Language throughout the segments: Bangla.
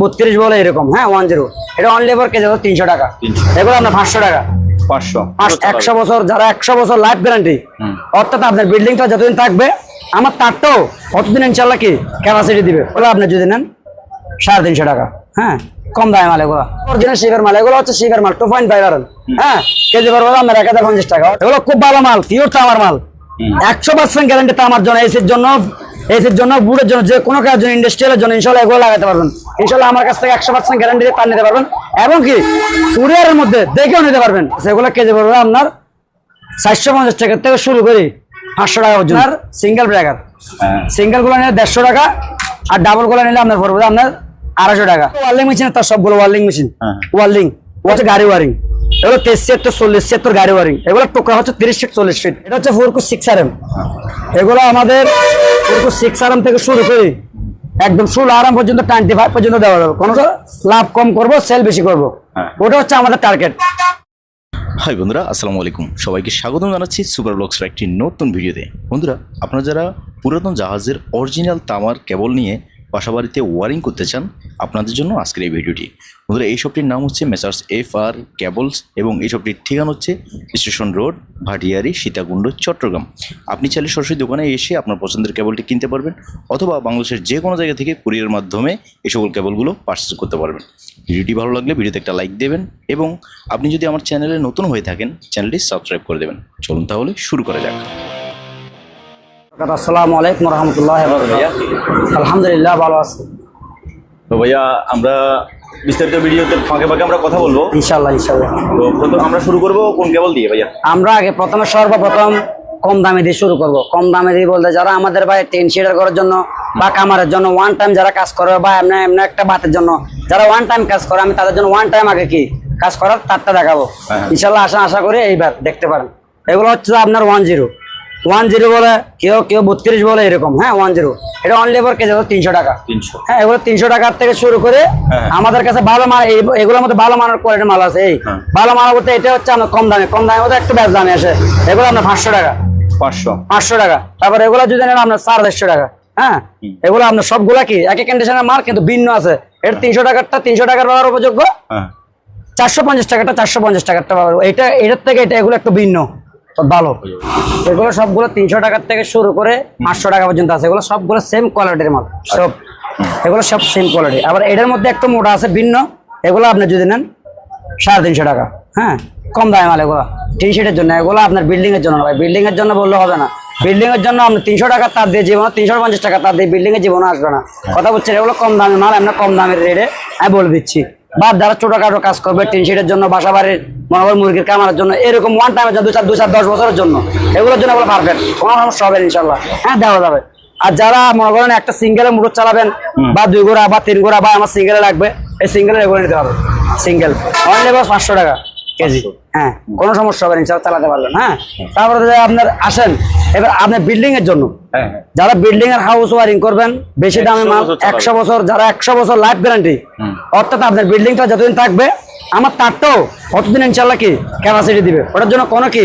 বত্রিশ বলে এরকম হ্যাঁ ওয়ান জিরো এটা অনলি ফর কেজি তিনশো টাকা। এগুলো আপনার পাঁচশো টাকা। পাঁচশো। পাঁচ একশো বছর যারা একশো বছর লাইফ গ্যারান্টি অর্থাৎ আপনার বিল্ডিংটা যতদিন থাকবে আমার তারটাও অতদিন ইনশাল্লাহ কি ক্যাপাসিটি দিবে? ওগুলো আপনি যদি নেন সাড়ে তিনশো টাকা। হ্যাঁ কম দামে মাল এগুলো। অরিজিনাল শিবের মাল এগুলো হচ্ছে শিবের মাল টু পয়েন্ট ফাইভ আর হ্যাঁ কেজি পড়বে আপনার এক হাজার পঞ্চাশ টাকা। এগুলো খুব ভালো মাল পিওর তামার মাল। একশো পার্সেন্ট গ্যারান্টি তামার জন্য এসির জন্য এসির জন্য বুড়ের জন্য যে কোনো কাজের জন্য ইন্ডাস্ট্রিয়ালের জন্য ইনশাল্লাহ এগুলো লাগাতে পারবেন। ইনশাল্লাহ আমার কাছ থেকে একশো পার্সেন্ট গ্যারান্টি দিয়ে তার নিতে পারবেন। এবং কি কুরিয়ারের মধ্যে দেখেও নিতে পারবেন। সেগুলো কেজি পড়বে আপনার চারশো পঞ্চাশ টাকা থেকে শুরু করি পাঁচশো টাকা পর্যন্ত আর সিঙ্গেল ব্রেকার হ্যাঁ। সিঙ্গেলগুলো নিলে দেড়শো টাকা আর ডাবলগুলো নিলে আপনার পড়বে আপনার আড়াইশো টাকা। ওয়ার্লিং মেশিন তার সবগুলো ওয়ার্লিং মেশিন। ওয়ার্লিং হচ্ছে গাড়ি ওয়ারিং এগুলো তেইশ সেক্টর চল্লিশ সেক্টর গাড়ি ওয়ারিং এগুলো টোকা হচ্ছে তিরিশ ফিট চল্লিশ ফিট এটা হচ্ছে ফোরকু সিক্স আর এম এগুলো আমাদের ফোরকু সিক্স আর এম থেকে শুরু করি। একদম ষোলো আরাম পর্যন্ত টোয়েন্টি ফাইভ পর্যন্ত দেওয়া যাবে। কোনো লাভ কম করব সেল বেশি করব। হ্যাঁ। ওটা হচ্ছে আমাদের টার্গেট হাই বন্ধুরা আসসালামু আলাইকুম। সবাইকে স্বাগতম জানাচ্ছি সুপার ব্লগসের একটি নতুন ভিডিওতে বন্ধুরা আপনারা যারা পুরাতন জাহাজের অরিজিনাল তামার কেবল নিয়ে বাসাবাড়িতে ওয়ারিং করতে চান আপনাদের জন্য আজকের এই ভিডিওটি। বন্ধুরা, এই শপটির নাম হচ্ছে মেসার্স এফ আর ক্যাবলস এবং এই শপটির ঠিকানা হচ্ছে স্টেশন রোড ভাটিয়ারি সীতাকুণ্ড চট্টগ্রাম আপনি চাইলে সরাসরি দোকানে এসে আপনার পছন্দের কেবলটি কিনতে পারবেন অথবা বাংলাদেশের যে কোনো জায়গা থেকে কুরিয়ার মাধ্যমে এই সকল কেবলগুলো পার্চেস করতে পারবেন। ভিডিওটি ভালো লাগলে ভিডিওতে একটা লাইক দেবেন এবং আপনি যদি আমার চ্যানেলে নতুন হয়ে থাকেন চ্যানেলটি সাবস্ক্রাইব করে দেবেন। চলুন তাহলে শুরু করা যাক। আসসালামু আলাইকুম রহমতুল্লাহ ভাইয়া আলহামদুলিল্লাহ ভালো আছি। তো ভাইয়া আমরা বিস্তারিত ভিডিওতে ফাঁকে ফাঁকে আমরা কথা বলব। ইনশাল্লাহ ইনশাল্লাহ তো প্রথম আমরা শুরু করব কোন কেবল দিয়ে ভাইয়া? আমরা আগে প্রথমে সর্বপ্রথম কম দামে দিয়ে শুরু করব। কম দামে দিয়ে বলতে যারা আমাদের ভাই টেন করার জন্য বা কামারের জন্য ওয়ান টাইম যারা কাজ করে বা এমনি এমনি একটা বাতের জন্য যারা ওয়ান টাইম কাজ করে আমি তাদের জন্য ওয়ান টাইম আগে কি কাজ করার তারটা দেখাবো। হ্যাঁ। ইনশাল্লাহ আশা আশা করি এইবার দেখতে পারেন। এগুলো হচ্ছে আপনার ওয়ান জিরো ওয়ান জিরো বলে কেউ কেউ বত্রিশ বলে এরকম হ্যাঁ ওয়ান জিরো এটা অনলি ফর কেজি তিনশো টাকা। তিনশো। হ্যাঁ এগুলো তিনশো টাকার থেকে শুরু করে হ্যাঁ। আমাদের কাছে ভালো মাল এগুলোর মধ্যে ভালো মানের কোয়ালিটির মাল আছে এই হ্যাঁ। ভালো মাল বলতে এটা হচ্ছে আমার কম দামে কম দামে মধ্যে একটু বেশ দামে আসে। এগুলো আপনার পাঁচশো টাকা। পাঁচশো। পাঁচশো টাকা। তারপরে এগুলো যদি নেন আপনার সাড়ে দেড়শো টাকা হ্যাঁ? এগুলো আপনার সবগুলা কি? একই কন্ডিশনের মাল কিন্তু ভিন্ন আছে। এটা তিনশো টাকারটা তিনশো টাকার পাওয়ার উপযোগ্য? হ্যাঁ। চারশো পঞ্চাশ টাকাটা চারশো পঞ্চাশ টাকারটা পাওয়ার এটা এটার থেকে এটা এগুলো একটু ভিন্ন। তো ভালো। এগুলো সবগুলো তিনশো টাকার থেকে শুরু করে পাঁচশো টাকা পর্যন্ত আছে। এগুলো সবগুলো সেম কোয়ালিটির মাল। সব এগুলো সব সেম কোয়ালিটি আবার এটার মধ্যে একটু মোটা আছে, ভিন্ন। এগুলো আপনি যদি নেন, সাড়ে তিনশো টাকা। হ্যাঁ কম দামে মাল এগুলো। টি শার্টের জন্য। এগুলো আপনার বিল্ডিং এর জন্য ভাই বিল্ডিং এর জন্য বললে হবে না। বিল্ডিং এর জন্য আপনি তিনশো টাকা তার দিয়ে জীবন, তিনশো পঞ্চাশ টাকা তার দিয়ে বিল্ডিং এর জীবনে আসবে না। কথা বলছেন এগুলো কম দামের মাল, আমরা কম দামের রেটে আমি বলে দিচ্ছি। বা যারা ছোটখাটো কাজ করবে টিন শিটের জন্য বাসা বাড়ির মনে করো মুরগির কামার জন্য এরকম ওয়ান টাইমের জন্য দু চার দু চার দশ বছরের জন্য এগুলোর জন্য এগুলো পারফেক্ট কোনো সমস্যা হবে ইনশাল্লাহ হ্যাঁ দেওয়া যাবে। আর যারা মনে করেন একটা সিঙ্গেলে মোটর চালাবেন বা দুই গোড়া বা তিন গোড়া বা আমার সিঙ্গেলে লাগবে এই সিঙ্গেলে এগুলো নিতে হবে। সিঙ্গেল অনলি পাঁচশো টাকা। কেজি। হ্যাঁ কোনো সমস্যা হবে না চালাতে পারবেন হ্যাঁ? তারপরে আপনার আসেন এবার আপনার বিল্ডিং এর জন্য হ্যাঁ যারা বিল্ডিং এর হাউস ওয়ারিং করবেন বেশি দামে মাল একশো বছর যারা একশো বছর লাইফ গ্যারান্টি অর্থাৎ আপনার বিল্ডিংটা যতদিন থাকবে আমার তারটাও অতদিন ইনশাল্লাহ কি ক্যাপাসিটি দিবে। ওটার জন্য কোনো কি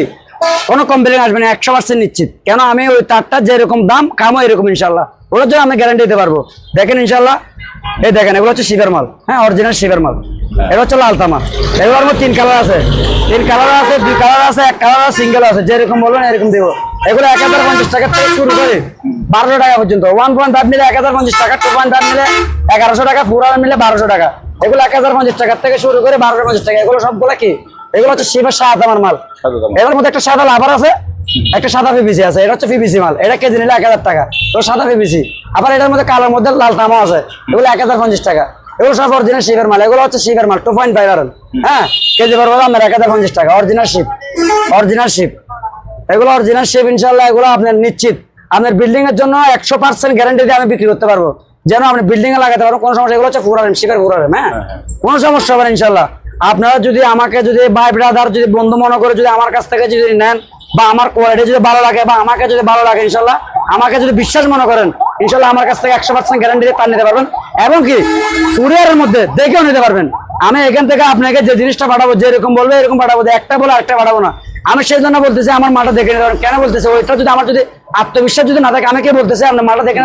কোনো কমপ্লেন আসবে না একশো পার্সেন্ট নিশ্চিত। কেন আমি ওই তারটা যেরকম দাম কামও এরকম ইনশাল্লাহ। ওটার জন্য আমি গ্যারান্টি দিতে পারব। দেখেন ইনশাল্লাহ এই দেখেন এগুলো হচ্ছে শিবের মাল। হ্যাঁ অরিজিনাল শিবের মাল। এটা হচ্ছে লালতামা এগুলোর মধ্যে তিন কালার আছে। তিন কালার আছে দুই কালার আছে এক কালার আছে সিঙ্গেল আছে যেরকম বলবেন এরকম দেবো। এগুলো এক হাজার পঞ্চাশ টাকা থেকে শুরু করে বারোশো টাকা পর্যন্ত। ওয়ান পয়েন্ট ফাইভ নিলে এক হাজার পঞ্চাশ টাকা টু পয়েন্ট ফাইভ নিলে এগারোশো টাকা ফোর হাজার নিলে বারোশো টাকা। এগুলো এক হাজার পঞ্চাশ টাকা থেকে শুরু করে বারোশো পঞ্চাশ টাকা। এগুলো সবগুলো কি? এগুলো হচ্ছে শিবের মাল। সাদা তামার। এর মধ্যে একটা সাদা লাভার আছে একটা সাদা পিপিসি আছে। এটা হচ্ছে পিপিসি মাল। এটা কেজি নিলে এক হাজার টাকা। তো সাদা পিপিসি আবার এটার মধ্যে কালোর মধ্যে লাল তামা আছে। এগুলো এক হাজার পঞ্চাশ টাকা। এগুলো সব অরিজিনাল শিবের মাল। এগুলো হচ্ছে শিবের মাল টু পয়েন্ট ফাইভ আর হ্যাঁ কেজি পড়বে আপনার এক হাজার পঞ্চাশ টাকা। অরিজিনাল শিপ অরিজিনাল শিপ এগুলো অরিজিনাল শিপ ইনশাল্লাহ এগুলো আপনার নিশ্চিত। আপনার বিল্ডিং এর জন্য একশো পার্সেন্ট গ্যারান্টি দিয়ে আমি বিক্রি করতে পারব। যেন আপনি বিল্ডিং এ লাগাতে পারব কোনো সমস্যা এগুলো হচ্ছে ফুরারেম শিপের ফুরারেম হ্যাঁ? কোনো সমস্যা হবে না ইনশাল্লাহ আপনারা যদি আমাকে যদি ভাই ব্রাদার যদি বন্ধু মনে করে যদি আমার কাছ থেকে যদি নেন বা আমার কোয়ালিটি যদি ভালো লাগে বা আমাকে যদি ভালো লাগে ইনশাল্লাহ আমাকে যদি বিশ্বাস মনে করেন ইনশাল্লাহ আমার কাছ থেকে একশো পার্সেন্ট গ্যারান্টি তার নিতে পারবেন। এবং কি কুরিয়ারের মধ্যে দেখেও নিতে পারবেন। আমি এখান থেকে আপনাকে যে জিনিসটা পাঠাবো যেরকম বলবে এরকম পাঠাবো একটা বলে একটা পাঠাবো না। আমি সেই জন্য বলতেছি আমার মাটা দেখে নিতে পারেন কেন বলতেছি ওইটা যদি আমার যদি আত্মবিশ্বাস যদি না থাকে আমি কে বলতেছি আপনার মালটা দেখে।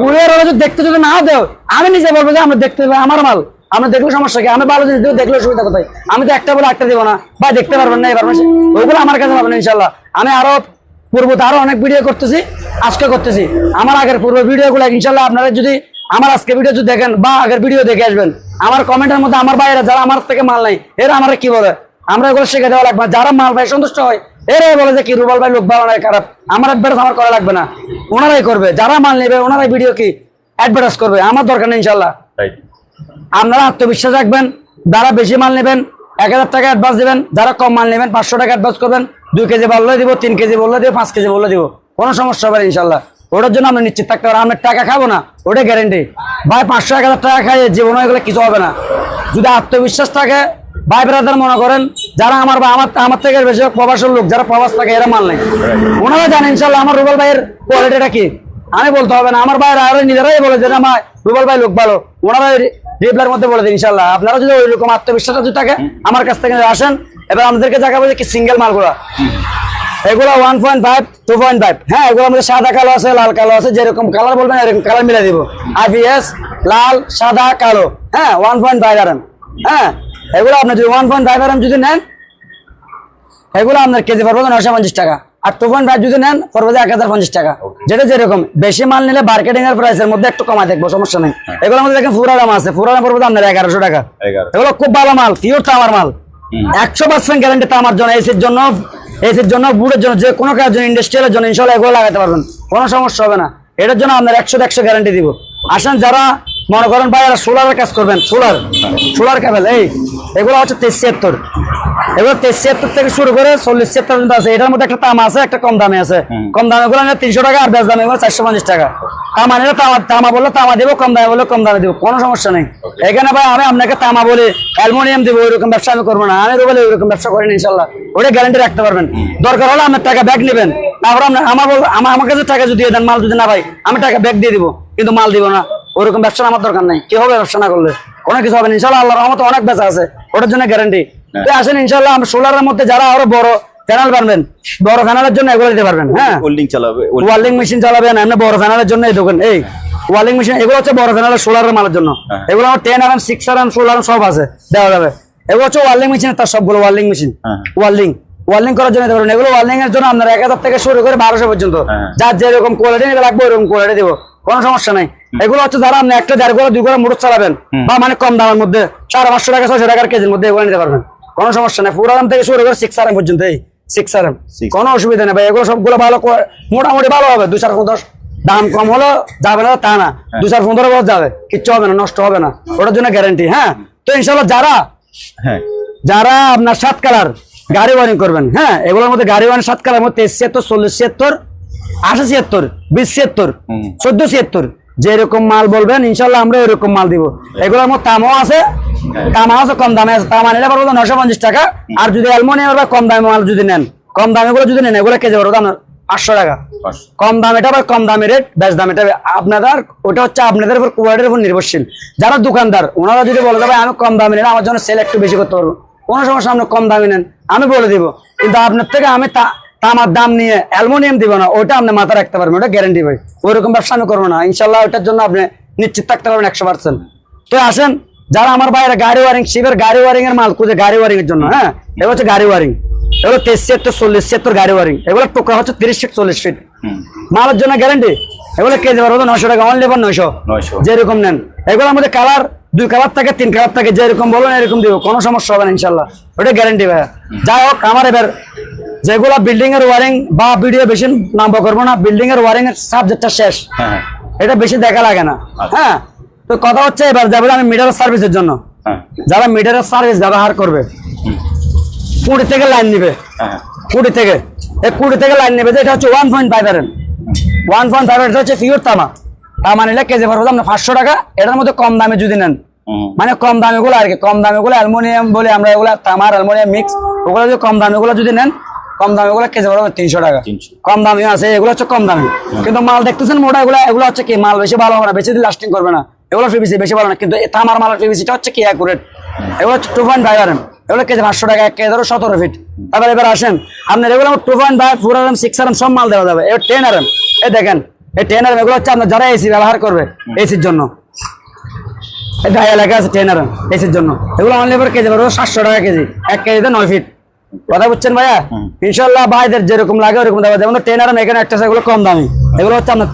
কুরিয়ার যদি দেখতে যদি না দেও আমি নিজে বলব যে আমরা দেখতে আমার মাল। আমরা দেখলে সমস্যা কি? আমি ভালো জিনিস দেবো দেখলে সুবিধা কোথায়? আমি তো একটা বলে একটা দেবো না। বা দেখতে পারবেন না এবার ওইগুলো আমার কাছে পাবেন ইনশাল্লাহ আমি আরও পূর্বতে আরও অনেক ভিডিও করতেছি আজকে করতেছি। আমার আগের পূর্ব ভিডিও গুলো ইনশাল্লাহ আপনারা যদি আমার আজকে ভিডিও যদি দেখেন বা আগের ভিডিও দেখে আসবেন আমার কমেন্টের মধ্যে আমার বাইরে যারা আমার থেকে মাল নাই এরা আমার কি বলে? আমরা এগুলো শিখে দেওয়া লাগবে। যারা মাল ভাই সন্তুষ্ট হয় এরাই বলে যে কি রুবাল ভাই লোক ভালো নাই খারাপ। আমার অ্যাডভার্টাইজ আমার করা লাগবে না। ওনারাই করবে। যারা মাল নেবে ওনারাই ভিডিও কি অ্যাডভার্টাইজ করবে। আমার দরকার নেই ইনশাল্লাহ। আপনারা আত্মবিশ্বাস রাখবেন। যারা বেশি মাল নেবেন এক হাজার টাকা অ্যাডভান্স দেবেন। যারা কম মাল নেবেন পাঁচশো টাকা অ্যাডভান্স করবেন। দুই কেজি বললে দিব, তিন কেজি বললে দিব, পাঁচ কেজি বললে দিব। কোনো সমস্যা হবে ইনশাল্লাহ ওটার জন্য আমরা নিশ্চিত থাকতে পারি আমরা টাকা খাব না ওটা গ্যারেন্টি ভাই, পাঁচশো, এক হাজার টাকা খাই জীবনে এগুলো কিছু হবে না। যদি আত্মবিশ্বাস থাকে, ভাই ব্রাদার মনে করেন, যারা আমার বা আমার আমার থেকে বেশি প্রবাসের লোক, যারা প্রবাস থাকে, এরা মাল নেই। ওনারা জানেন ইনশাল্লাহ আমার রুবেল ভাইয়ের কোয়ালিটিটা কি? আমি বলতে হবে না, আমার ভাইয়ের আরও নিজেরাই বলে যে, না রুবেল ভাই লোক ভালো। ওনারা রিপ্লাইয়ের মধ্যে বলে দিন ইনশাল্লাহ আপনারা যদি ওইরকম আত্মবিশ্বাস যদি থাকে, আমার কাছ থেকে আসেন এবার আমাদেরকে দেখাবো যে কি সিঙ্গেল মালগুলা। এগুলো one point five two point five হ্যাঁ এগুলো আমাদের সাদা কালো আছে লাল কালো আছে যেরকম কালার বলবেন এরকম কালার মিলে দিব। আইপিএস লাল সাদা কালো। হ্যাঁ ওয়ান পয়েন্ট ফাইভ আর হ্যাঁ এগুলো আপনি যদি ওয়ান পয়েন্ট ফাইভ আর যদি নেন এগুলো আপনার কেজি পড়বে নশো পঞ্চাশ টাকা। আর টু পয়েন্ট ফাইভ যদি নেন পড়বে এক হাজার পঞ্চাশ টাকা। যেটা যেরকম বেশি মাল নিলে মার্কেটিং এর প্রাইসের মধ্যে একটু কমা দেখব সমস্যা নেই। এগুলো আমাদের দেখেন ফুরা দাম আছে ফুরা দাম পড়বে আপনার এগারোশো টাকা। এগুলো খুব ভালো মাল পিওর তামার মাল। একশো পার্সেন্ট গ্যারান্টি তো আমার জন্য এসির জন্য এসির জন্য বুটের জন্য, যে কোনো কাজের জন্য ইন্ডাস্ট্রিয়ালের জন্য ইনশাল্লাহ এগুলো লাগাতে পারবেন। কোনো সমস্যা হবে না। এটার জন্য আপনার একশো একশো গ্যারান্টি দিব। আসেন যারা, মনে করেন ভাই সোলারের কাজ করবেন সোলার সোলার কেবল এই, এগুলো হচ্ছে তেইশ তেইশ ছিয়াত্তর থেকে শুরু করে চল্লিশ ছিয়াত্তর পর্যন্ত আছে। এটার মধ্যে একটা তামা আছে একটা কম দামে আছে। কম দামে গুলো তিনশো টাকা আর বেশ দামে চারশো পঞ্চাশ টাকা। তামা নিলে তামা তামা বললে তামা দিব কম দামে বললে কম দামে দিব কোনো সমস্যা নেই। এখানে ভাই আমি আপনাকে তামা বলি অ্যালমোনিয়াম দিব ওইরকম ব্যবসা আমি করব না। আমি বলে ওইরকম ব্যবসা করেন ইনশাল্লাহ। ওটা গ্যারান্টি রাখতে পারবেন। দরকার হলে আপনার টাকা ব্যাগ নেবেন। তারপর আপনার আমার আমার কাছে টাকা যদি দেন মাল যদি না ভাই আমি টাকা ব্যাগ দিয়ে দিব কিন্তু মাল দিব না। ওরকম ব্যবসা আমার দরকার নাই। কি হবে ব্যবসা না করলে? কোনো কিছু হবে না। ইনশাল্লাহ আল্লাহ রহমতে অনেক বেচা আছে। ওটার জন্য গ্যারান্টি তো আসেন ইনশাল্লাহ আমরা সোলারের মধ্যে যারা আরও বড় প্যানেল বানবেন বড় প্যানেলের জন্য এগুলো দিতে পারবেন হ্যাঁ। হোল্ডিং চালাবে ওয়ার্লিং মেশিন চালাবেন এমনি বড় ফ্যানালের জন্য এই দোকান এই ওয়ার্লিং মেশিন এগুলো হচ্ছে বড় ফ্যানালের সোলারের মালের জন্য। হ্যাঁ। এগুলো আমার টেন আর সিক্স আর সোলার সব আছে দেওয়া যাবে। এগুলো হচ্ছে ওয়ার্লিং মেশিন তার সবগুলো ওয়ার্লিং মেশিন হ্যাঁ। ওয়ার্লিং করার জন্য পারবেন। এগুলো ওয়ার্লিং এর জন্য আপনার এক হাজার থেকে শুরু করে বারোশো পর্যন্ত। হ্যাঁ। যার যেরকম কোয়ালিটি নিতে লাগবে ওরকম কোয়ালিটি দেবো। কোনো সমস্যা নাই। এগুলো হচ্ছে যারা আপনি একটা দেড় করে দুই করে মোটর চালাবেন বা মানে কম দামের মধ্যে চার পাঁচশো টাকা ছয়শো টাকার কেজির মধ্যে এগুলো নিতে পারবেন। কোনো সমস্যা নাই। পুরো দাম থেকে শুরু করে সিক্স আর এম পর্যন্ত এই সিক্স আর এম। কোনো অসুবিধা নেই ভাই এগুলো সবগুলো ভালো মোটামুটি ভালো হবে। দু চার পনেরো দাম কম হলো যাবে না তা না। দু চার পনেরো বছর যাবে কিচ্ছু হবে না নষ্ট হবে না। ওটার জন্য গ্যারান্টি হ্যাঁ? তো ইনশাল্লাহ যারা হ্যাঁ। যারা আপনার সাত কালার গাড়ি ওয়ারিং করবেন হ্যাঁ? এগুলোর মধ্যে গাড়ি ওয়ারিং সাত কালার মধ্যে তেইশ ছিয়াত্তর চল্লিশ ছিয়াত্তর আশি ছিয়াত্তর বিশ ছিয়াত্তর। চোদ্দ ছিয়াত্তর যেরকম মাল বলবেন ইনশাল্লাহ আমরা ওইরকম মাল দিব। এগুলোর মধ্যে তামাও আছে তামা আছে কম দামে আছে। তামা নিলে পারব নশো পঞ্চাশ টাকা। আর যদি অ্যালমোনিয়াম বা কম দামে মাল যদি নেন কম দামে গুলো যদি নেন এগুলো কেজি পারব দাম পাঁচশো টাকা। কম দাম এটা বা কম দামি রেট বেশ দাম এটা আপনাদের ওটা হচ্ছে আপনাদের উপর কোয়ালিটির উপর নির্ভরশীল। যারা দোকানদার ওনারা যদি বলে দেবে আমি কম দামে নেন আমার জন্য সেল একটু বেশি করতে পারব। কোনো সমস্যা আপনি কম দামে নেন আমি বলে দিব। কিন্তু আপনার থেকে আমি তা- তামার দাম নিয়ে অ্যালমোনিয়াম দিব না ওটা আপনি মাথা রাখতে পারবেন ওটা গ্যারান্টি ভাই। ওইরকম ব্যবসা আমি করব না। ইনশাল্লাহ ওটার জন্য আপনি নিশ্চিত থাকতে পারবেন একশো পার্সেন্ট তো আসেন যারা আমার বাইরে গাড়ি ওয়ারিং শিবের গাড়ি ওয়ারিং এর মাল খুঁজে গাড়ি ওয়ারিং এর জন্য হ্যাঁ? এগুলো হচ্ছে গাড়ি ওয়ারিং এগুলো তেইশ ছিয়াত্তর চল্লিশ ছিয়াত্তর গাড়ি ওয়ারিং এগুলো টোকা হচ্ছে তিরিশ ফিট চল্লিশ ফিট মালের জন্য গ্যারান্টি এগুলো কেজি পারব নয়শো টাকা অনলি ফর নয়শো। নয়শো। যেরকম নেন। এগুলোর মধ্যে কালার দুই কালার থাকে তিন কালার থাকে যেরকম বলবেন এরকম দিব কোনো সমস্যা হবে না ইনশাল্লাহ। ওটা গ্যারান্টি ভাইয়া। যাই হোক আমার এবার যেগুলো বিল্ডিং এর ওয়ারিং বা ভিডিও বেশি নাম্ব করব না বিল্ডিং এর ওয়ারিং এর সাবজেক্টটা শেষ। হ্যাঁ হ্যাঁ। এটা বেশি দেখা লাগে না। হ্যাঁ তো কথা হচ্ছে এবার যাবে আমি মিটার সার্ভিসের জন্য। হ্যাঁ। যারা মিটারের সার্ভিস ব্যবহার করবে কুড়ি থেকে লাইন নিবে। কুড়ি থেকে। এই কুড়ি থেকে লাইন নেবে যে এটা হচ্ছে ওয়ান পয়েন্ট ফাইভ এর ওয়ান পয়েন্ট ফাইভ এটা হচ্ছে পিওর তামা। তামা নিলে কেজি পড়বে আপনার পাঁচশো টাকা। এটার মধ্যে কম দামে যদি নেন। মানে কম দামে গুলো আর কি কম দামে গুলো অ্যালমোনিয়াম বলে আমরা এগুলো তামার অ্যালমোনিয়াম মিক্স ওগুলো যদি কম দামে গুলো যদি নেন কম দামে গুলো কেজি পড়বে তিনশো টাকা। 300 কম দামি আছে এগুলো হচ্ছে কম দামি। কিন্তু মাল দেখতেছেন মোটা এগুলো এগুলো হচ্ছে কি মাল বেশি ভালো হবে না বেশি দিন লাস্টিং করবে না। এগুলো ফিবিসি বেশি ভালো না কিন্তু তামার মালের ফিবিসিটা হচ্ছে কি অ্যাকুরেট এগুলো হচ্ছে two point five R M এগুলো কেজি পাঁচশো টাকা এক কেজি ধরো সতেরো ফিট তারপর এবার আসেন আপনার এগুলো two point five four R M six R M সব মাল দেওয়া যাবে। এবার টেন আর এম এই দেখেন এই টেন আর এম এগুলো হচ্ছে আপনার যারা এসি ব্যবহার করবে এসির জন্য। এই গায়ে লেখা আছে টেন আর এম এসির জন্য। এগুলো অনলি এবার কেজি পড়বে সাতশো টাকা কেজি এক কেজিতে নয় ফিট কথা বুঝছেন ভাইয়া? ইনশাল্লাহ ভাইদের যেরকম লাগে ওরকম দেওয়া যেমন এম এখানে একটা এগুলো কম দামি। এগুলো হচ্ছে আপনার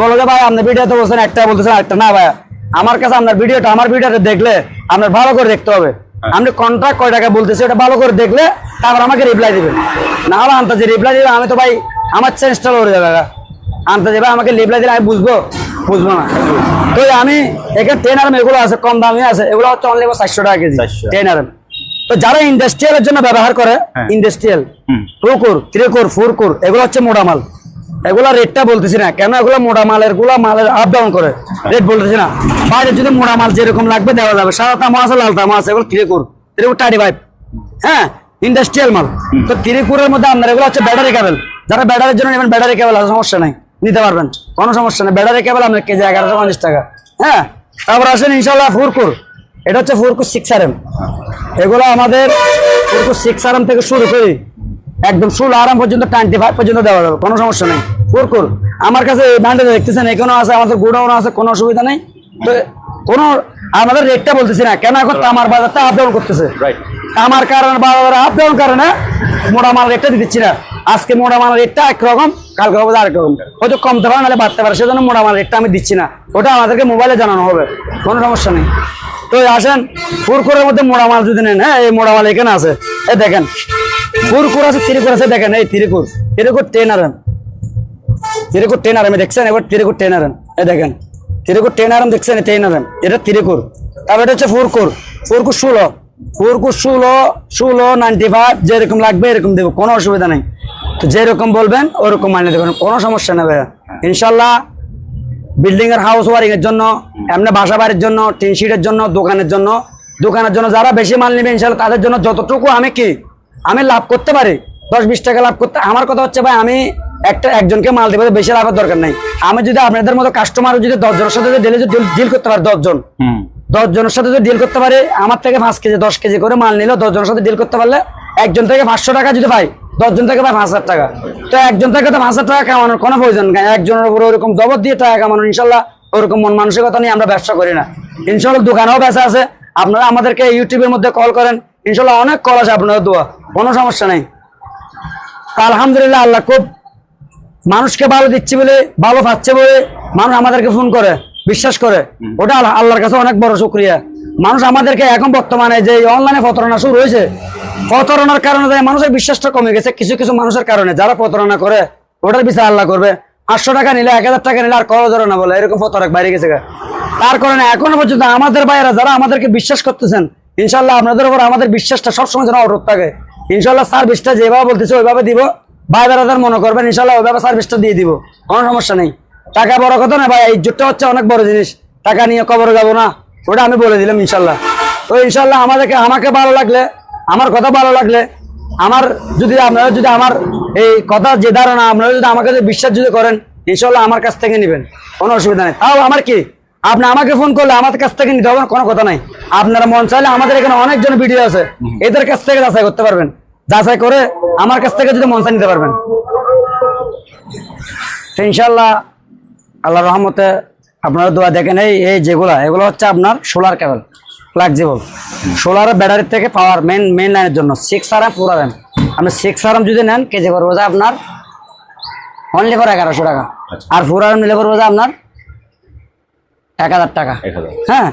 বলো যে ভাই আপনার ভিডিওতে বলছেন একটা বলতেছেন একটা না ভাইয়া। আমার কাছে আপনার ভিডিওটা আমার ভিডিওটা দেখলে আপনার ভালো করে দেখতে হবে। আপনি কন্ট্রাক্ট কয় টাকা বলতেছি ওটা ভালো করে দেখলে তারপর আমাকে রিপ্লাই দিবেন। না হলে আনতে রিপ্লাই দিবে আমি তো ভাই আমার চেঞ্জটা করে যাবে। আনতে যাবে আমাকে রিপ্লাই দিলে আমি বুঝব বুঝব না। তো আমি এখানে টেন আর এগুলো আছে কম দামি আছে এগুলো হচ্ছে অনলি চারশো টাকা কেজি। 400 টেন আর তো যারা ইন্ডাস্ট্রিয়ালের জন্য ব্যবহার করে হ্যাঁ। ইন্ডাস্ট্রিয়াল হুম। টুকুর ত্রিকুর ফুরকুর এগুলো হচ্ছে মোটা মাল। এগুলা রেটটা বলতেছি না কেন এগুলো মোটা গুলা মালের আপ ডাউন করে। রেট বলতেছি না। বাইরে যদি মোটা মাল যেরকম লাগবে দেওয়া যাবে। সাদা তামা আছে লাল তামা আছে এগুলো ত্রিকুর। ত্রিকুর টার্টি ফাইভ হ্যাঁ ইন্ডাস্ট্রিয়াল মাল। তো ত্রিকুরের মধ্যে আপনার এগুলো হচ্ছে ব্যাটারি কেবল যারা ব্যাটারির জন্য নেবেন ব্যাটারি কেবল আছে সমস্যা নাই। নিতে পারবেন। কোনো সমস্যা নেই। ব্যাটারি কেবল আপনার কেজি এগারোশো পঞ্চাশ টাকা। হ্যাঁ তারপর আসেন ইনশাল্লাহ ফুরকুর। এটা হচ্ছে ফুরকুর সিক্স আর এম এগুলো আমাদের ফুরকুর সিক্স আর এম থেকে শুরু করি। একদম ষোলো আরাম পর্যন্ত টোয়েন্টি ফাইভ পর্যন্ত দেওয়া যাবে কোনো সমস্যা নেই। ফুরকুর আমার কাছে এই ব্যান্ডে দেখতেছেন এখানেও আছে আমাদের গুডাউন আছে কোনো অসুবিধা নেই। তো কোনো আমাদের রেটটা বলতেছি না কেন এখন তামার বাজারটা আপ ডাউন করতেছে? রাইট আমার কারণে বাজার আপ ডাউন কারণে মোটা মাল রেটটা দিচ্ছি না। আজকে মোটা মাল রেটটা একরকম কালকে হবে আরেক রকম। হয়তো কমতে পারে নাহলে বাড়তে পারে, সেজন্য মোটা মাল রেটটা আমি দিচ্ছি না। ওটা আমাদেরকে মোবাইলে জানানো হবে, কোনো সমস্যা নেই। তো আসেন, ফুরকুরের মধ্যে মোড়া মাল যদি নেন হ্যাঁ এই মোড়া মাল এখানে আছে। এ দেখেন, ফুরকুর আছে, তিরিকুর আছে, দেখেন, এই তিরিকুর। তিরিকুর টেন আর তিরিকুর টেন আর দেখছেন? এবার তিরিকুর টেন আর এম এই দেখেন, তিরিকুর টেন আর দেখছেন? টেন আর এটা তিরিকুর। তারপর এটা হচ্ছে ফুরকুর। ফুরকুর ষোলো। ফুরকুর ষোলো ষোলো নাইনটি ফাইভ যেরকম লাগবে এরকম দেবো, কোনো অসুবিধা নেই। তো যেরকম বলবেন, ওরকম মানিয়ে দেবেন কোনো সমস্যা নেই ভাইয়া। ইনশাল্লাহ বিল্ডিং এর হাউস ওয়ারিং এর জন্য, এমনি বাসা বাড়ির জন্য টিন শিটের জন্য, দোকানের জন্য দোকানের জন্য যারা বেশি মাল নেবে ইনশাল্লাহ তাদের জন্য যতটুকু আমি কি, আমি লাভ করতে পারি দশ বিশ টাকা লাভ করতে, আমার কথা হচ্ছে ভাই, আমি একটা, একজনকে মাল দেবো, বেশি লাভের দরকার নাই। আমি যদি আপনাদের মতো কাস্টমার যদি দশজনের সাথে ডেলি করতে পারি দশজন দশ জনের সাথে যদি ডিল করতে পারি, আমার থেকে পাঁচ কেজি, দশ কেজি করে মাল নিল, দশ জনের সাথে ডিল করতে পারলে একজন থেকে পাঁচশো টাকা যদি পাই দশজন থেকে পাই পাঁচ হাজার টাকা। তো একজন থেকে তো পাঁচ হাজার টাকা কামানোর কোনো প্রয়োজন নেই। একজনের উপরে ওরকম জবর দিয়ে টাকা কামানোর ইনশাল্লাহ ওরকম মন মানসিকতা নিয়ে আমরা ব্যবসা করি না। ইনশাল্লাহ দোকানেও ব্যবসা আছে। আপনারা আমাদেরকে ইউটিউবের মধ্যে কল করেন। ইনশাল্লাহ অনেক কল আছে আপনাদের দোয়া। কোনো সমস্যা নেই। আলহামদুলিল্লাহ আল্লাহ খুব মানুষকে ভালো দিচ্ছে বলে, ভালো পাচ্ছে বলে মানুষ আমাদেরকে ফোন করে। বিশ্বাস করে। ওটা আল্লাহর কাছে অনেক বড় শুক্রিয়া। মানুষ আমাদেরকে এখন বর্তমানে যে অনলাইনে প্রতারণা শুরু হয়েছে প্রতারণার কারণে মানুষের বিশ্বাসটা কমে গেছে কিছু কিছু মানুষের কারণে। যারা প্রতারণা করে ওটার বিচার আল্লাহ করবে। পাঁচশো টাকা নিলে এক হাজার টাকা নিলে আর কল ধরে না বলে এরকম প্রতারক বাইরে গেছে তার কারণে এখনও পর্যন্ত আমাদের বাইরা যারা আমাদেরকে বিশ্বাস করতেছেন ইনশাল্লাহ আপনাদের উপর আমাদের বিশ্বাসটা সবসময় যেন অটুট থাকে। ইনশাল্লাহ সার্ভিসটা যেভাবে বলতেছে ওইভাবে দিব। ভাই বেড়াদার মনে করবেন ইনশাল্লাহ ওইভাবে সার্ভিসটা দিয়ে দিব। কোনো সমস্যা নেই। টাকা বড় কথা না ভাই, ইজ্জতটা হচ্ছে অনেক বড় জিনিস। টাকা নিয়ে কবরে যাব না। ওটা আমি বলে দিলাম, ইনশাল্লাহ। তো ইনশাল্লাহ আমাদেরকে, আমাকে ভালো লাগলে, আমার কথা ভালো লাগলে, আমার যদি, আপনারা যদি আমার এই কথা যে ধারণা, আপনারা যদি আমাকে যদি বিশ্বাস যদি করেন, ইনশাল্লাহ আমার কাছ থেকে নেবেন। কোনো অসুবিধা নেই। তাও আমার কি? আপনি আমাকে ফোন করলে আমার কাছ থেকে নিতে হবে, কোনো কথা নাই। আপনারা মন চাইলে আমাদের এখানে অনেকজন ভিডিও আছে। এদের কাছ থেকে যাচাই করতে পারবেন। যাচাই করে আমার কাছ থেকে যদি মন চাই নিতে পারবেন। ইনশাল্লাহ আল্লাহ রহমতে আপনারা দোয়া দেখেন এই এই যেগুলো এগুলো হচ্ছে আপনার সোলার কেবল ফ্লেক্সিবল সোলার ব্যাটারির থেকে পাওয়ার মেন মেন লাইনের জন্য six R M four R M আপনি সিক্স আর এম যদি নেন কেজি পড়ব যে আপনার অনলি ফর এগারোশো টাকা। আর ফোর আর এম নিলে পড়ব যে আপনার এক হাজার টাকা। হ্যাঁ?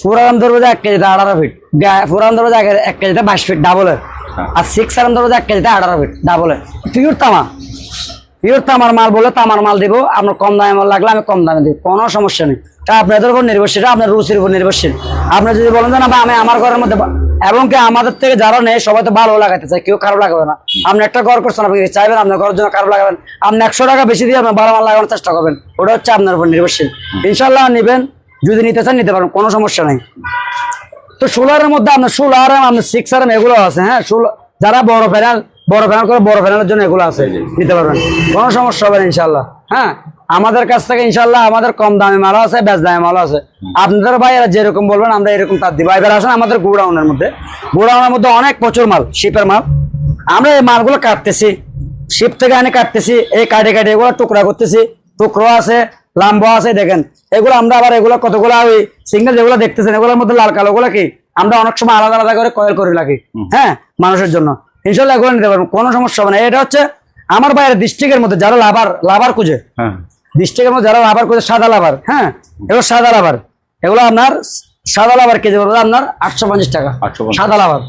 ফোর আর এম ধরবো যে এক কেজিতে আঠারো ফিট ফোর আর এম ধরবো যে এক- এক কেজিতে বাইশ ফিট ডাবলের আর সিক্স আর এম ধরবো যে এক কেজিতে আঠারো ফিট ডাবলের পিওর তামা। পিওর তামার মাল বলে তামার মাল দিব, আপনার কম দামে মাল লাগলে আমি কম দামে দিব, কোনো সমস্যা নেই। তা আপনাদের উপর নির্ভরশীল আপনার রুচির উপর নির্ভরশীল। আপনি যদি বলেন যে না আমি আমার ঘরের মধ্যে এবং কি আমাদের থেকে যারা নেই সবাই তো ভালো লাগাতে চায়, কেউ খারাপ লাগাবে না। আপনি একটা ঘর করছেন, আপনি চাইবেন আপনার ঘরের জন্য খারাপ লাগাবেন? আপনি একশো টাকা বেশি দিয়ে আপনার ভালো মাল লাগানোর চেষ্টা করবেন। ওটা হচ্ছে আপনার উপর নির্ভরশীল। ইনশাল্লাহ নেবেন, যদি নিতে চান নিতে পারেন, কোনো সমস্যা নেই। তো সোলারের মধ্যে আপনার সোলার আপনার সিক্স এগুলো আছে হ্যাঁ? ষোলো যারা বড় প্যানেল বড় প্যানেল করে বড় প্যানেলের জন্য এগুলো আছে নিতে পারবেন। কোনো সমস্যা হবে না ইনশাল্লাহ হ্যাঁ আমাদের কাছ থেকে ইনশাল্লাহ আমাদের কম দামে মালও আছে বেশ দামে মালও আছে। আপনাদের ভাইয়েরা যেরকম বলবেন আমরা এরকম তার দিব। এবার আসেন আমাদের গোডাউনের মধ্যে। গোডাউনের মধ্যে অনেক প্রচুর মাল শিপের মাল। আমরা এই মালগুলো কাটতেছি শিপ থেকে আনে কাটতেছি এই কাটে কাটে এগুলো টুকরা করতেছি। টুকরো আছে লাম্বা আছে দেখেন। এগুলো আমরা আবার এগুলো কতগুলো ওই সিঙ্গেল যেগুলো দেখতেছেন এগুলোর মধ্যে লাল কালো গুলো কি? আমরা অনেক সময় আলাদা আলাদা করে কয়েল করে রাখি। হ্যাঁ মানুষের জন্য। ইনশাল্লাহ এগুলো নিতে পারবেন কোনো সমস্যা হবে না। এটা হচ্ছে আমার বাইরে ডিস্ট্রিক্টের মধ্যে যারা লাভার লাভার খুঁজে। হ্যাঁ। ডিস্ট্রিক্টের মধ্যে যারা লাভার করছে সাদা লাভার হ্যাঁ? এগুলো সাদা লাভার। এগুলো আপনার সাদা লাভার কেজি পড়বে আপনার আটশো পঞ্চাশ টাকা। 850 সাদা লাভার।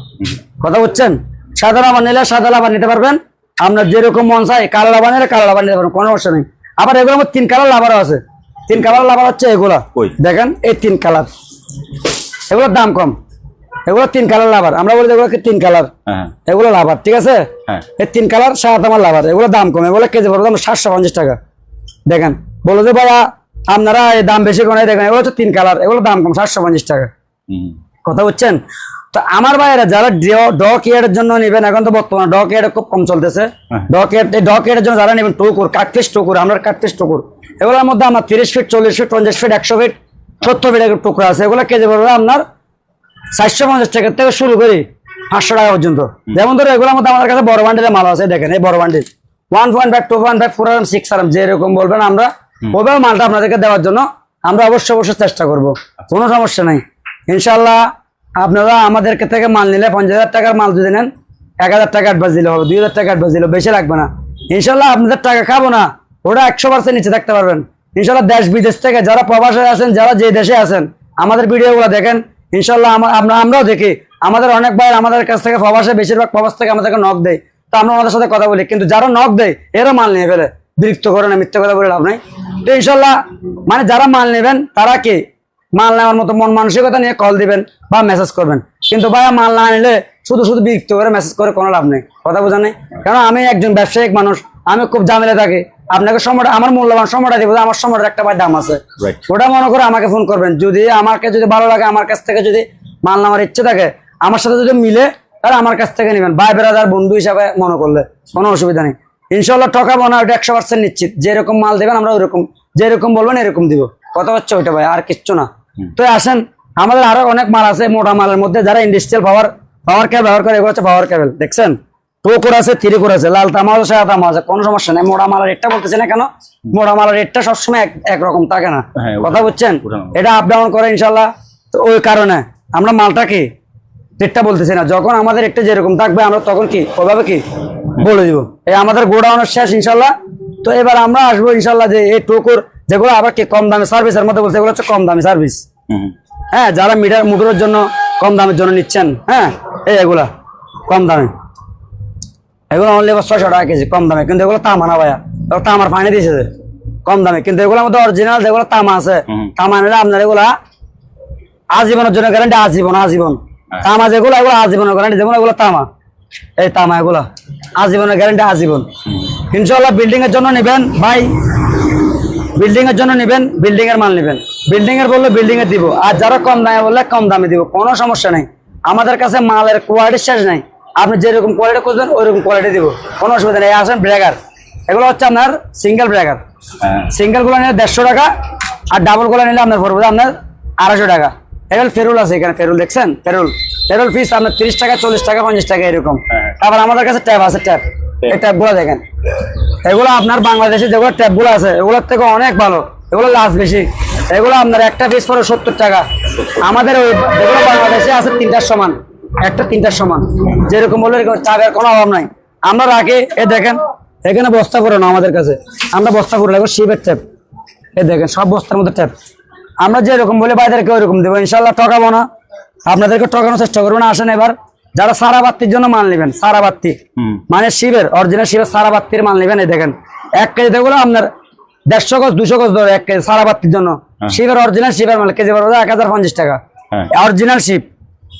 কথা বুঝছেন? সাদা লাভার নিলে সাদা লাভার নিতে পারবেন। আপনার যেরকম মন চাই কালো লাভার নিলে কালো লাভার নিতে পারবেন কোনো সমস্যা নেই। আবার এগুলোর মধ্যে তিন কালার লাভারও আছে। তিন কালার লাভার হচ্ছে এগুলা? দেখেন এই তিন কালার। এগুলোর দাম কম। এগুলো তিন কালার লাভার। আমরা বলি এগুলো তিন কালার? হ্যাঁ। এগুলো লাভার ঠিক আছে? হ্যাঁ। এই তিন কালার সাত আমার লাভার। এগুলো দাম কম এগুলো কেজি পড়বে দাম সাতশো পঞ্চাশ টাকা। দেখেন বলো যে ভাইয়া আপনারা এই দাম বেশি করে দেখেন এগুলো হচ্ছে তিন কালার এগুলো দাম কম সাতশো পঞ্চাশ টাকা। কথা বুঝছেন? তো আমার ভাইয়েরা যারা ডক ইয়ারের জন্য নেবেন এখন তো বর্তমানে ডক ইয়ার খুব কম চলতেছে। হ্যাঁ। ডক ইয়ার ডক ইয়ারের জন্য যারা নেবেন টুকুর কাঠফিস টুকুর আমরা কাঠফিস টুকুর। এগুলোর মধ্যে আমার তিরিশ ফিট চল্লিশ ফিট পঞ্চাশ ফিট একশো ফিট সত্তর ফিট টুকরা আছে। এগুলো কেজি পড়বে আপনার চারশো পঞ্চাশ টাকা থেকে শুরু করি পাঁচশো টাকা পর্যন্ত। যেমন ধরো এগুলোর মধ্যে আমাদের কাছে বড় বান্ডিলের মাল আছে দেখেন এই বড় bundle one point five two point five four আর সিক্স আর যেরকম বলবেন আমরা ওইভাবে মালটা আপনাদেরকে দেওয়ার জন্য আমরা অবশ্যই অবশ্যই চেষ্টা করব। কোনো সমস্যা নাই। ইনশাল্লাহ আপনারা আমাদেরকে থেকে মাল নিলে পঞ্চাশ হাজার টাকার মাল যদি নেন এক হাজার টাকা অ্যাডভান্স দিলে হবে দুই হাজার টাকা অ্যাডভান্স দিলে বেশি লাগবে না। ইনশাল্লাহ আপনাদের টাকা খাব না ওটা একশো পার্সেন্ট নিচে থাকতে পারবেন। ইনশাল্লাহ দেশ বিদেশ থেকে যারা প্রবাসে আছেন যারা যে দেশে আছেন আমাদের ভিডিওগুলো দেখেন ইনশাল্লাহ আমরা আমরাও দেখি। আমাদের অনেক ভাই আমাদের কাছ থেকে প্রবাসে বেশিরভাগ প্রবাস থেকে আমাদেরকে নক দেয়। তো আমরা ওনাদের সাথে কথা বলি। কিন্তু যারা নক দেয়, এরা মাল নিয়ে ফেলে। বিরক্ত করে না, মিথ্যে কথা বলে লাভ নাই। তো ইনশাল্লাহ মানে যারা মাল নেবেন, তারা কি? মাল নেওয়ার মতো মন মানসিকতা নিয়ে কল দিবেন বা মেসেজ করবেন। কিন্তু ভাইয়া, মাল না নিলে শুধু শুধু বিরক্ত করে মেসেজ করে কোনো লাভ নেই। কথা বোঝা নেই? কারণ আমি একজন ব্যবসায়িক মানুষ, আমি খুব ঝামেলা থাকি। আপনাকে সময়টা আমার মূল্যবান সময়টা দিব আমার সময়টা একটা ভাই দাম আছে। ওটা মনে করে আমাকে ফোন করবেন। যদি আমাকে যদি ভালো লাগে আমার কাছ থেকে যদি মাল নেওয়ার ইচ্ছে থাকে আমার সাথে যদি মিলে তাহলে আমার কাছ থেকে নেবেন। ভাই বেড়াদার বন্ধু হিসাবে মনে করলে কোনো অসুবিধা নেই। ইনশাল্লাহ ঠকাবো না ওটা একশো পার্সেন্ট নিশ্চিত। যেরকম মাল দেবেন আমরা ওইরকম যেরকম বলবেন এরকম দিব। কথা হচ্ছে ওইটা ভাই আর কিচ্ছু না। তো আসেন আমাদের আরও অনেক মাল আছে মোটা মালের মধ্যে যারা ইন্ডাস্ট্রিয়াল পাওয়ার পাওয়ার ক্যাব ব্যবহার করে এগুলো হচ্ছে পাওয়ার কেবল দেখছেন? টোকর আছে থ্রিকোর আছে। লাল তামা আছে সাদা তামা আছে কোনো সমস্যা নেই। মোটা মালের রেটটা বলতেছি না কেন? মোড়া মালের রেটটা সবসময় এক একরকম থাকে না হ্যাঁ, কথা বুঝছেন? ওটা- এটা আপ ডাউন করে ইনশাল্লাহ। তো ওই কারণে আমরা মালটাকে রেটটা বলতেছি না। যখন আমাদের একটা যেরকম থাকবে আমরা তখন কি ওইভাবে কি বলে দিব? এই আমাদের গোডাউনের শেষ ইনশাল্লাহ। তো এবার আমরা আসব ইনশাল্লাহ যে এই টোকর যেগুলো আবার কি কম দামে সার্ভিসের মধ্যে বলছে এগুলো হচ্ছে কম দামি সার্ভিস হ্যাঁ যারা মিটার মোটরের জন্য কম দামের জন্য নিচ্ছেন হ্যাঁ এই এগুলা কম দামে। এগুলো অনলি ছয়শো টাকা কেজি কম দামে। কিন্তু এগুলো তামা না ভাইয়া। তামার ফাইনে দিয়েছে কম দামে। কিন্তু এগুলোর মধ্যে অরিজিনাল যেগুলো তামা আছে তামা নিলে আপনার এগুলা আজীবনের জন্য গ্যারান্টি আজীবন আজীবন। হ্যাঁ। তামা যেগুলো এগুলো আজীবনের গ্যারান্টি যেমন এগুলো তামা। এই তামা এগুলা আজীবনের গ্যারান্টি আজীবন। ইনশাল্লাহ বিল্ডিং এর জন্য নেবেন ভাই। বিল্ডিং এর জন্য নেবেন বিল্ডিং এর মাল নেবেন। বিল্ডিং এর বললে বিল্ডিং এর দিব। আর যারা কম দামে বললে কম দামে দিব কোনো সমস্যা নেই। আমাদের কাছে মালের কোয়ালিটি শেষ নাই। আপনি যেরকম কোয়ালিটি খুঁজবেন ওইরকম কোয়ালিটি দেবো। কোনো অসুবিধা নেই। আসেন ব্রেকার এগুলো হচ্ছে আপনার সিঙ্গেল ব্রেকার হ্যাঁ। সিঙ্গেলগুলো নিলে দেড়শো টাকা আর ডাবলগুলো নিলে আপনার পড়বে আপনার আড়াইশো টাকা। এগুলো ফেরুল আছে এখানে ফেরুল দেখছেন? ফেরুল ফেরুল ফিস আপনার তিরিশ টাকা চল্লিশ টাকা পঞ্চাশ টাকা এরকম। হ্যাঁ। তারপর আমাদের কাছে ট্যাপ আছে ট্যাপ এই ট্যাবগুলো দেখেন। এগুলো আপনার বাংলাদেশে যেগুলো ট্যাবগুলো আছে এগুলোর থেকে অনেক ভালো। এগুলো লাভ বেশি। এগুলো আপনার একটা পিস পরে সত্তর টাকা। আমাদের ওই যেগুলো বাংলাদেশে আছে তিনটার সমান। একটা তিনটার সমান। যেরকম বলে এরকম চাপের কোনো অভাব নাই। আমরা রাখি এ দেখেন এখানে বস্তা করে না আমাদের কাছে। আমরা বস্তা করে লাগবো শিবের ট্যাপ। এ দেখেন সব বস্তার মধ্যে ট্যাপ। আমরা যেরকম বলে বাইরেকে ওইরকম দেবো। ইনশাল্লাহ ঠকাবো না। আপনাদেরকে ঠকানোর চেষ্টা করব না আসেন এবার। যারা সারা বাত্তির জন্য মাল নেবেন সারা বাত্তি মানে শিবের অরিজিনাল শিবের সারা বাত্তির মাল নেবেন এই দেখেন। এক কেজি দেখল আপনার দেড়শো গজ দুশো গজ ধরে এক কেজি সারা বাত্তির জন্য শিবের অরিজিনাল শিবের মাল কেজি পড়বে এক হাজার পঞ্চাশ টাকা। হ্যাঁ। অরিজিনাল শিপ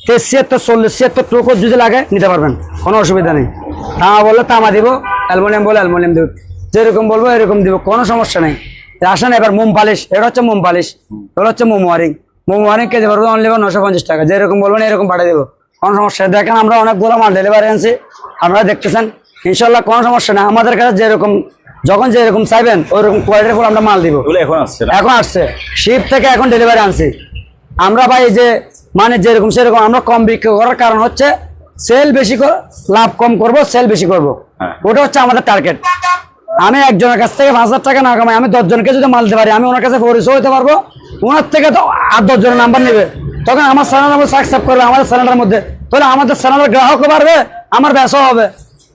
তেইশ ছিয়াত্তর চল্লিশ ছিয়াত্তর টুকো যদি লাগে নিতে পারবেন। কোনো অসুবিধা নেই। তামা বললে তামা দিব অ্যালমোনিয়াম বলে অ্যালমোনিয়াম দিব। যেরকম বলব এরকম দিব কোনো সমস্যা নেই। আসেন এবার মোম পালিশ এটা হচ্ছে মোম পালিশ এটা হচ্ছে মোম ওয়ারিং। মোম ওয়ারিং কেজি পড়বে অনলি নশো পঞ্চাশ টাকা যেরকম বলবেন এরকম পাঠিয়ে দেবো। কোনো সমস্যা নেই। দেখেন আমরা অনেকগুলো মাল ডেলিভারি আনছি আপনারা দেখতেছেন। ইনশাল্লাহ কোনো সমস্যা নেই। আমাদের কাছে যেরকম যখন যেরকম চাইবেন ওইরকম কোয়ালিটির ফুল আমরা মাল দিব। এখন আসছে এখন আসছে। শিপ থেকে এখন ডেলিভারি আনছি। আমরা ভাই যে মানে যেরকম সেরকম আমরা কম বিক্রি করার কারণ হচ্ছে সেল বেশি কর লাভ কম করব সেল বেশি করব। হ্যাঁ। ওটা হচ্ছে আমাদের টার্গেট আমি একজনের কাছ থেকে পাঁচ হাজার টাকা না কামাই আমি দশজনকে যদি মাল দিতে পারি আমি ওনার কাছে পরিচয় হতে পারব। ওনার থেকে তো আর দশজনের নাম্বার নেবে। তখন আমার চ্যানেলের মধ্যে সাকসেপ্ট করবে আমাদের চ্যানেলের মধ্যে। তাহলে আমাদের চ্যানেলের গ্রাহকও বাড়বে আমার ব্যবসাও হবে।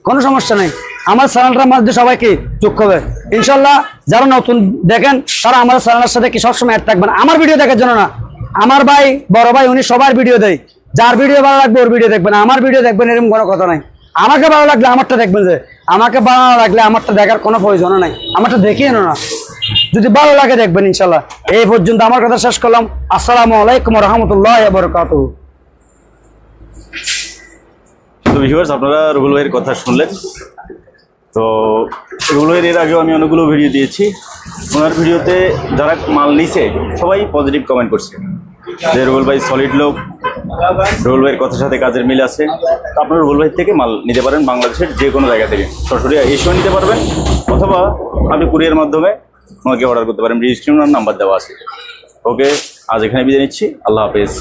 কোনো সমস্যা নেই। আমার চ্যানেলটার মধ্যে সবাই কি? যোগ হবে ইনশাল্লাহ যারা নতুন দেখেন তারা আমাদের চ্যানেলের সাথে কি সবসময় অ্যাড থাকবেন। আমার ভিডিও দেখার জন্য না আমার ভাই, বড় ভাই, উনি সবার ভিডিও দেয়। যার ভিডিও ভালো লাগবে, ওর ভিডিও দেখবেন। আমার ভিডিও দেখবেন, এরকম কোনো কথা নাই। আমাকে ভালো লাগলে আমারটা দেখবেন যে, আমাকে ভালো লাগলে আমারটা দেখার কোনো প্রয়োজন নাই। আমারটা দেখিয়ে না যদি ভালো লাগে দেখবেন, ইনশাল্লাহ। এই পর্যন্ত আমার কথা শেষ করলাম। আসসালামু আলাইকুম রহমতুল্লাহ বরকাতুহ তো ভিউয়ার্স আপনারা রুহুল ভাইয়ের কথা শুনলেন। তো রুহুল ভাইয়ের এর আগেও আমি অনেকগুলো ভিডিও দিয়েছি। ওনার ভিডিওতে যারা মাল নিছে, সবাই পজিটিভ কমেন্ট করছে। যে ভাই সলিড লোক রুহুল ভাইয়ের কথার সাথে কাজের মিল আছে। তো আপনারা রুহুল ভাই থেকে মাল নিতে পারেন বাংলাদেশের যে কোনো জায়গা থেকে। সরাসরি এসেও নিতে পারবেন, অথবা আপনি কুরিয়ার মাধ্যমে ওনাকে অর্ডার করতে পারেন। রেজিস্ট্রেশন নাম্বার দেওয়া আছে। ওকে আজ এখানে বিদায় নিচ্ছি। আল্লাহ হাফেজ।